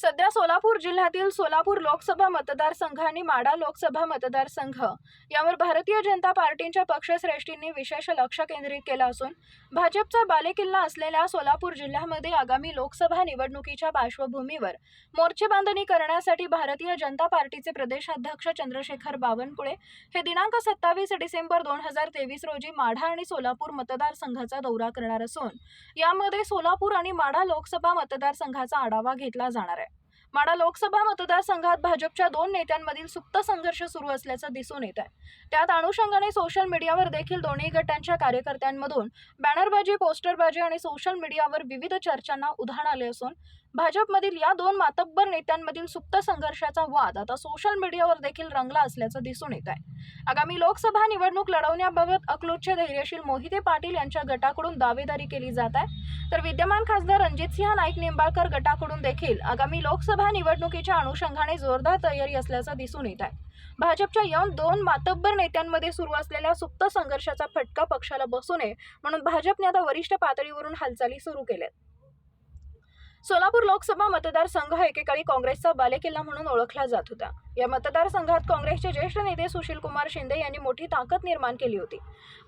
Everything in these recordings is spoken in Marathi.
सध्या सोलापूर जिल्ह्यातील सोलापूर लोकसभा मतदारसंघ आणि माडा लोकसभा मतदारसंघ. यावर भारतीय जनता पार्टीच्या पक्षश्रेष्ठींनी विशेष लक्ष केंद्रित केलं असून भाजपचा बालेकिल्ला असलेल्या सोलापूर जिल्ह्यामध्ये आगामी लोकसभा निवडणुकीच्या पार्श्वभूमीवर मोर्चे बांधणी करण्यासाठी भारतीय जनता पार्टीचे प्रदेशाध्यक्ष चंद्रशेखर बावनकुळे हे दिनांक सत्तावीस डिसेंबर दोन हजार तेवीस रोजी माढा आणि सोलापूर मतदारसंघाचा दौरा करणार असून यामध्ये सोलापूर आणि माढा लोकसभा मतदारसंघाचा आढावा घेतला जाणार आहे. माडा लोकसभा मतदारसंघात भाजपच्या दोन नेत्यांमधील सुप्त संघर्ष सुरू असल्याचं दिसून येत आहे त्यात अनुषंगाने सोशल मीडियावर देखील दोन्ही गटांच्या कार्यकर्त्यांमधून बॅनरबाजी पोस्टरबाजी आणि सोशल मीडियावर विविध चर्चांना उधाण आले असून भाजपमधील या दोन मातब्बर नेत्यांमधील सुप्त संघर्षाचा वाद आता सोशल मीडियावर देखील रंगला असल्याचं दिसून येत आहे आगामी लोकसभा निवडणूक लढवण्याबाबत अकलूजचे धैर्यशील मोहिते पाटील यांच्या गटाकडून दावेदारी केली जात आहे. तर विद्यमान खासदार रणजितसिंह नाईक निंबाळकर गटाकडून देखील आगामी लोकसभा निवडणुकीच्या अनुषंगाने जोरदार तयारी असल्याचं दिसून येत आहे. भाजपच्या या दोन मातब्बर नेत्यांमध्ये सुरू असलेल्या सुप्त संघर्षाचा फटका पक्षाला बसू नये म्हणून भाजपने आता वरिष्ठ पातळीवरून हालचाली सुरू केल्यात. सोलापूर लोकसभा मतदारसंघ हा एकेकाळी काँग्रेसचा बालेकिल्ला म्हणून ओळखला जात होता. या मतदारसंघात काँग्रेसचे ज्येष्ठ नेते सुशील कुमार शिंदे यांनी मोठी ताकद निर्माण केली होती.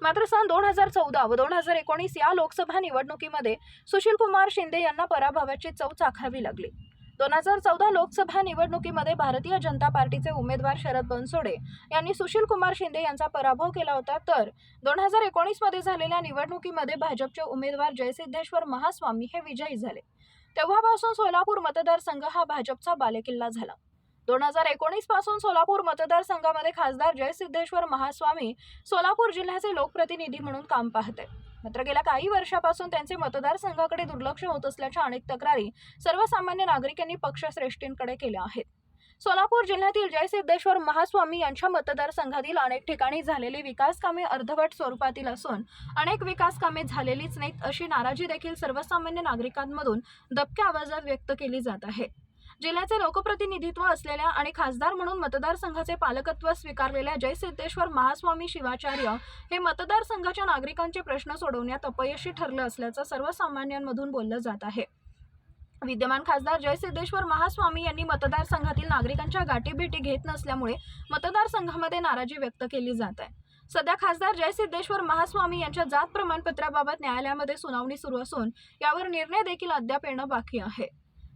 मात्र सन दोन हजार चौदा व दोन हजार एकोणीस या लोकसभा निवडणुकीमध्ये सुशील कुमार शिंदे यांना पराभवाची चव चाखावी लागली. दोन हजार चौदा लोकसभा निवडणुकीमध्ये भारतीय जनता पार्टीचे उमेदवार शरद बनसोडे यांनी सुशील कुमार शिंदे यांचा पराभव केला होता. तर दोन हजार एकोणीसमध्ये झालेल्या निवडणुकीमध्ये भाजपचे उमेदवार जयसिद्धेश्वर महास्वामी हे विजयी झाले. तेव्हापासून सोलापूर मतदारसंघ हा भाजपचा बालेकिल्ला झाला. दोन हजार एकोणीसपासून सोलापूर मतदारसंघामध्ये खासदार जयसिद्धेश्वर महास्वामी सोलापूर जिल्ह्याचे लोकप्रतिनिधी म्हणून काम पाहते. मात्र गेल्या काही वर्षापासून त्यांचे मतदारसंघाकडे दुर्लक्ष होत असल्याच्या अनेक तक्रारी सर्वसामान्य नागरिकांनी पक्षश्रेष्ठींकडे केल्या आहेत. सोलापूर जिल्ह्यातील जयसिद्धेश्वर महास्वामी यांच्या मतदारसंघातील अनेक ठिकाणी झालेली विकास कामे अर्धवट स्वरूपातील असून अनेक विकास कामे झालेलीच नाहीत अशी नाराजी देखील सर्वसामान्य नागरिकांमधून दबक्या आवाजात व्यक्त केली जात आहे. जिल्ह्याचे लोकप्रतिनिधित्व असलेल्या आणि खासदार म्हणून मतदारसंघाचे पालकत्व स्वीकारलेल्या जयसिद्धेश्वर महास्वामी शिवाचार्य हे मतदारसंघाच्या नागरिकांचे प्रश्न सोडवण्यात अपयशी ठरलं असल्याचं सर्वसामान्यांमधून बोललं जात आहे. विद्यमान खासदार जयसिद्धेश्वर महास्वामी यांनी मतदारसंघातील नागरिकांच्या गाठीभेटी घेत नसल्यामुळे मतदारसंघामध्ये नाराजी व्यक्त केली जात आहे. सध्या खासदार जयसिद्धेश्वर महास्वामी यांच्या जात प्रमाणपत्राबाबत न्यायालयामध्ये सुनावणी सुरू असून यावर निर्णय देखील अद्याप येणं बाकी आहे.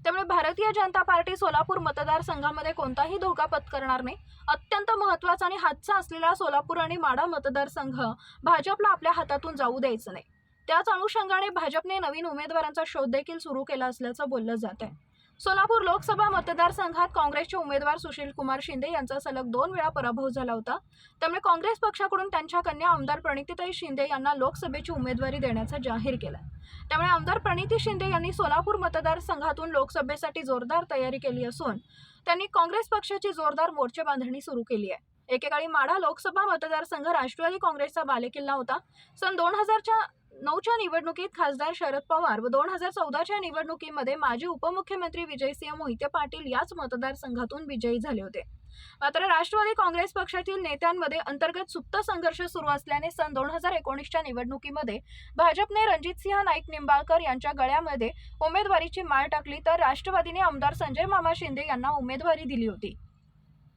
त्यामुळे भारतीय जनता पार्टी सोलापूर मतदारसंघामध्ये कोणताही धोका पत्करणार नाही. अत्यंत महत्त्वाचा आणि हातचा असलेला सोलापूर आणि माडा मतदारसंघ भाजपला आपल्या हातातून जाऊ द्यायचं नाही. त्याच अनुषंगाने भाजपने नवीन उमेदवारांचा शोध देखील सुरू केला असल्याचं बोललं जात आहे. सोलापूर लोकसभा मतदारसंघात काँग्रेसचे उमेदवार सुशील कुमार शिंदे यांचा सलग दोन वेळा पराभव झाला होता. त्यामुळे काँग्रेस पक्षाकडून त्यांच्या कन्या आमदार प्रणितीताई शिंदे यांना लोकसभेची उमेदवारी देण्याचा जाहीर केलं त्यामुळे आमदार प्रणिती शिंदे यांनी सोलापूर मतदारसंघातून लोकसभेसाठी जोरदार तयारी केली असून त्यांनी काँग्रेस पक्षाची जोरदार मोर्चे बांधणी सुरू केली आहे. एकेकाळी माढा लोकसभा मतदारसंघ राष्ट्रवादी काँग्रेसचा बालेकिल्ला होता. सन दोन हजारच्या नऊच्या निवडणुकीत खासदार शरद पवार व दोन हजार चौदाच्या निवडणुकीमध्ये माजी उपमुख्यमंत्री विजयसिंह मोहिते पाटील याच मतदारसंघातून विजयी झाले होते. मात्र राष्ट्रवादी काँग्रेस पक्षातील नेत्यांमध्ये अंतर्गत सुप्त संघर्ष सुरू असल्याने सन दोन हजार एकोणीसच्या निवडणुकीमध्ये भाजपने रणजितसिंह नाईक निंबाळकर यांच्या गळ्यामध्ये उमेदवारीची माळ टाकली तर राष्ट्रवादीने आमदार संजय मामा शिंदे यांना उमेदवारी दिली होती.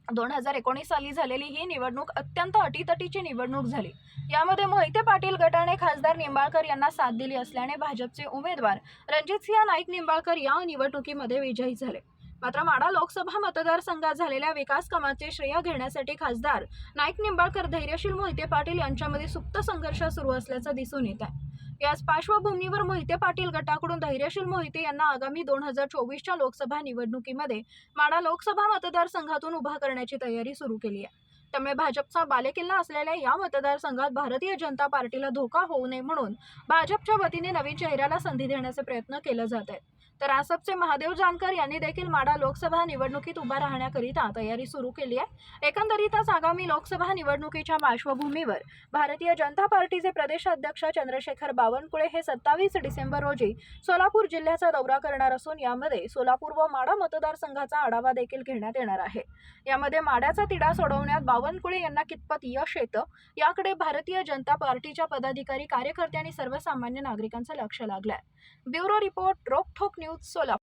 दोन हजार एकोणीस साली झालेली ही निवडणूक अत्यंत अटीतटीची निवडणूक झाली. यामध्ये मोहिते पाटील गटाने खासदार निंबाळकर यांना साथ दिली असल्याने भाजपचे उमेदवार रणजितसिंह नाईक निंबाळकर या निवडणुकीमध्ये विजयी झाले. मात्र माडा लोकसभा मतदारसंघात झालेल्या विकास कामाचे श्रेय घेण्यासाठी खासदार नाईक निंबाळकर धैर्यशील मोहिते पाटील यांच्यामध्ये सुप्त संघर्ष सुरू असल्याचं दिसून येत आहे. याच पार्श्वभूमीवर मोहिते पाटील गटाकडून धैर्यशील मोहिते यांना आगामी दोन हजार चोवीसच्या लोकसभा निवडणुकीमध्ये माडा लोकसभा मतदारसंघातून उभा करण्याची तयारी सुरू केली आहे. त्यामुळे भाजपचा बालेकिल्ला असलेल्या या मतदारसंघात भारतीय जनता पार्टीला धोका होऊ नये म्हणून भाजपच्या वतीने नवीन चेहऱ्याला संधी देण्याचे प्रयत्न केले जात आहेत. तर आसपचे महादेव जानकर यांनी देखील माडा लोकसभा निवडणुकीत उभा राहण्याकरिता तयारी सुरू केली आहे. एकंदरीतच आगामी लोकसभा निवडणुकीच्या पार्श्वभूमीवर भारतीय जनता पार्टीचे प्रदेशाध्यक्ष चंद्रशेखर बावनकुळे हे सत्तावीस डिसेंबर रोजी सोलापूर जिल्ह्याचा दौरा करणार असून यामध्ये सोलापूर व माडा मतदारसंघाचा आढावा देखील घेण्यात येणार आहे. यामध्ये माड्याचा तिढा सोडवण्यात बावनकुळे यांना कितपत यश येतं याकडे भारतीय जनता पार्टीच्या पदाधिकारी कार्यकर्त्यांनी सर्वसामान्य नागरिकांचं लक्ष लागलं आहे bureau report Rokthok news Solapur.